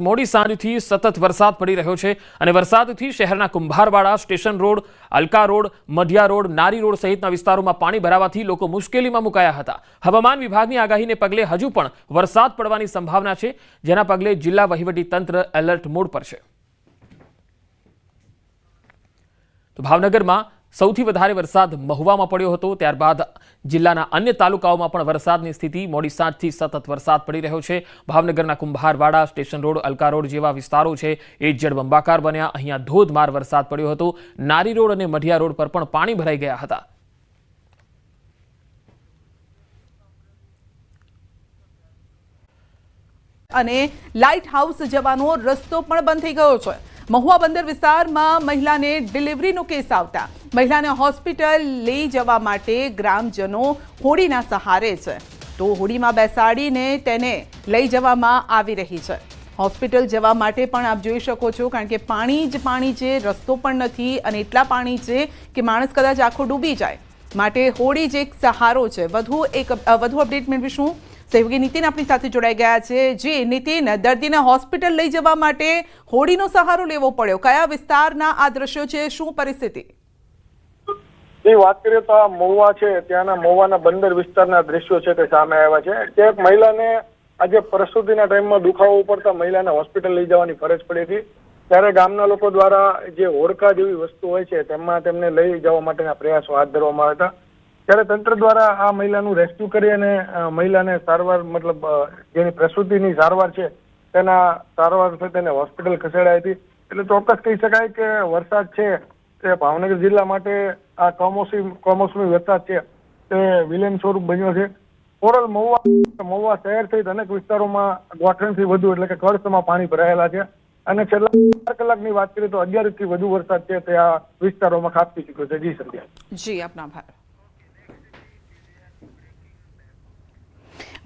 મોડી સાંજથી સતત વરસાદ પડી રહ્યો છે અને વરસાદથી શહેરના Kumbharwada, station road, Alka road, Madhiya road, Nari road સહિતના વિસ્તારોમાં પાણી ભરાવાથી લોકો મુશ્કેલીમાં મુકાયા હતા. હવામાન વિભાગની આગાહીને પગલે હજુ પણ વરસાદ પડવાની સંભાવના છે, જેના પગલે જિલ્લા વહીવટી તંત્ર એલર્ટ મોડ પર છે. તો ભાવનગરમાં સૌથી વધારે વરસાદ મહુવામાં પડ્યો હતો. ત્યારબાદ જિલ્લાના અન્ય તાલુકાઓમાં પણ વરસાદની સ્થિતિ મોડી સાંજથી સતત વરસાદ પડી રહ્યો છે. ભાવનગરના Kumbharwada, station road Alka road જેવા વિસ્તારો છે એ જળબંબાકાર બન્યા. અહીંયા ધોધમાર વરસાદ પડ્યો હતો. નારી રોડ અને મઢિયા રોડ પર પણ પાણી ભરાઈ ગયા હતા. અને લાઇટ હાઉસ જવાનો રસ્તો પણ બંધ થઈ ગયો છે. મહુવા બંદર વિસ્તારમાં મહિલાને ડિલિવરીનો કેસ આવતા. મહિલાને હોસ્પિટલ લઈ જવા માટે ગ્રામજનો હોડીના સહારે છે. તો હોડીમાં બેસાડીને તેને લઈ જવામાં આવી રહી છે. હોસ્પિટલ જવા માટે પણ આપ જોઈ શકો છો, કારણ કે પાણી જ પાણી છે, રસ્તો પણ નથી અને એટલા પાણી છે કે માણસ કદાચ આખો ડૂબી જાય. માટે હોડી જ એક સહારો છે. વધુ એક વધુ અપડેટ મેળવીશું. સહયોગી નીતિન આપણી સાથે જોડાઈ ગયા છે. જે, નીતિન, દર્દીને હોસ્પિટલ લઈ જવા માટે હોડીનો સહારો લેવો પડ્યો. કયા વિસ્તારના આ દ્રશ્યો છે? શું પરિસ્થિતિ? એ વાત કરીએ તો આ મહુવા છે. ત્યાંના મહુવાના બંદર વિસ્તારના દ્રશ્યો છે તે સામે આવ્યા છે. કે એક મહિલાને આજે પ્રસૂતિના ટાઈમમાં દુખાવો ઉપડતા મહિલાને હોસ્પિટલ લઈ જવાની ફરજ પડી હતી. ત્યારે ગામના લોકો દ્વારા જે હોડકા જેવી વસ્તુ હોય છે, તેમાં તેમને લઈ જવા માટેના પ્રયાસો હાથ ધરવામાં આવ્યા હતા. ત્યારે તંત્ર દ્વારા આ મહિલાનું રેસ્ક્યુ કરી અને મહિલાને સારવાર, મતલબ જેની પ્રસૂતિની સારવાર છે, તેના સારવાર તેને હોસ્પિટલ ખસેડાઈ હતી. એટલે ચોક્કસ કહી શકાય કે વરસાદ છે, તે ભાવનગર જિલ્લા માટે આ કમોસમી કમોસમી વરસાદ છે, તે વિલેન સ્વરૂપ બન્યો છે. ઓરલ મહુવા મહુવા શહેર સહિત અનેક વિસ્તારોમાં ગોઠણથી વધુ, એટલે કે કળસમાં પાણી ભરાયેલા છે. અને છેલ્લા ચાર કલાકની વાત કરીએ તો અગિયારથી વધુ વરસાદ છે તે આ વિસ્તારોમાં ખાબકી ચૂક્યો છે. જી સંધ્યા. જી, આપના આભાર.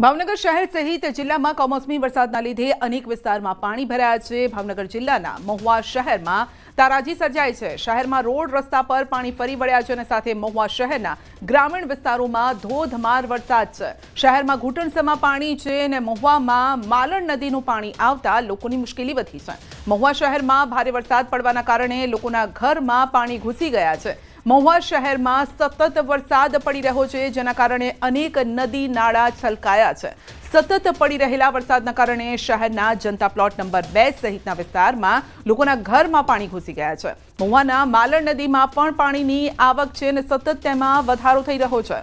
ભાવનગર શહેર સહિત જિલ્લામાં કમોસમી વરસાદના લીધે અનેક વિસ્તારમાં પાણી ભરાયા છે. ભાવનગર જિલ્લાના મહુવા શહેરમાં તારાજી સર્જાઈ છે. શહેરમાં રોડ રસ્તા પર પાણી ફરી વળ્યા છે અને સાથે મહુવા શહેરના ગ્રામીણ વિસ્તારોમાં ધોધમાર વરસાદ છે. શહેરમાં ઘૂંટણસમાં પાણી છે અને મહુવામાં માલણ નદીનું પાણી આવતા લોકોની મુશ્કેલી વધી છે. મહુવા શહેરમાં ભારે વરસાદ પડવાના કારણે લોકોના ઘરમાં પાણી ઘૂસી ગયા છે. મહુવા શહેરમાં સતત વરસાદ પડી રહ્યો છે, જેના કારણે અનેક નદી, નાળા છલકાયા છે. સતત પડી રહેલા વરસાદના કારણે શહેરના જનતા પ્લોટ નંબર બે સહિતના વિસ્તારમાં લોકોના ઘરમાં પાણી ઘૂસી ગયા છે. મહુવાના માલણ નદીમાં પણ પાણીની આવક છે અને સતત તેમાં વધારો થઈ રહ્યો છે.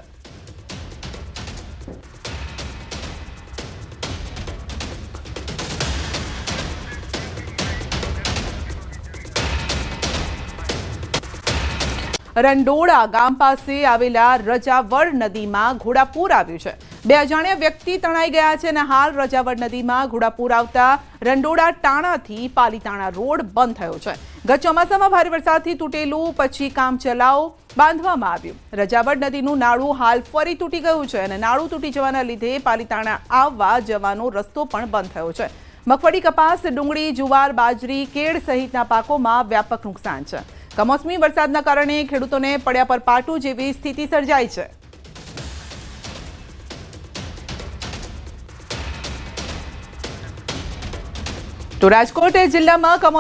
રંડોળા ગામ પાસે આવેલા રજાવડ નદીમાં ઘોડાપૂર આવ્યું છે. બે અજાણ્યા વ્યક્તિ તણાઈ ગયા છે અને હાલ રજાવડ નદીમાં ઘોડાપૂર આવતા રંડોળા ટાણાથી પાલીતાણા રોડ બંધ થયો છે. ગત ચોમાસામાં ભારે વરસાદથી તૂટેલું, પછી કામ ચલાવ બાંધવામાં આવ્યું. રજાવડ નદીનું નાળું હાલ ફરી તૂટી ગયું છે અને નાળું તૂટી જવાના લીધે પાલીતાણા આવવા જવાનો રસ્તો પણ બંધ થયો છે. મગફળી, કપાસ, ડુંગળી, જુવાર, બાજરી, કેળ સહિતના પાકોમાં વ્યાપક નુકસાન છે. કમોસમી વરસાદના કારણે ખેડૂતોને પડ્યા પર પાટું જેવી સ્થિતિ સર્જાઈ છે. તો રાજકોટ જિલ્લામાં કમો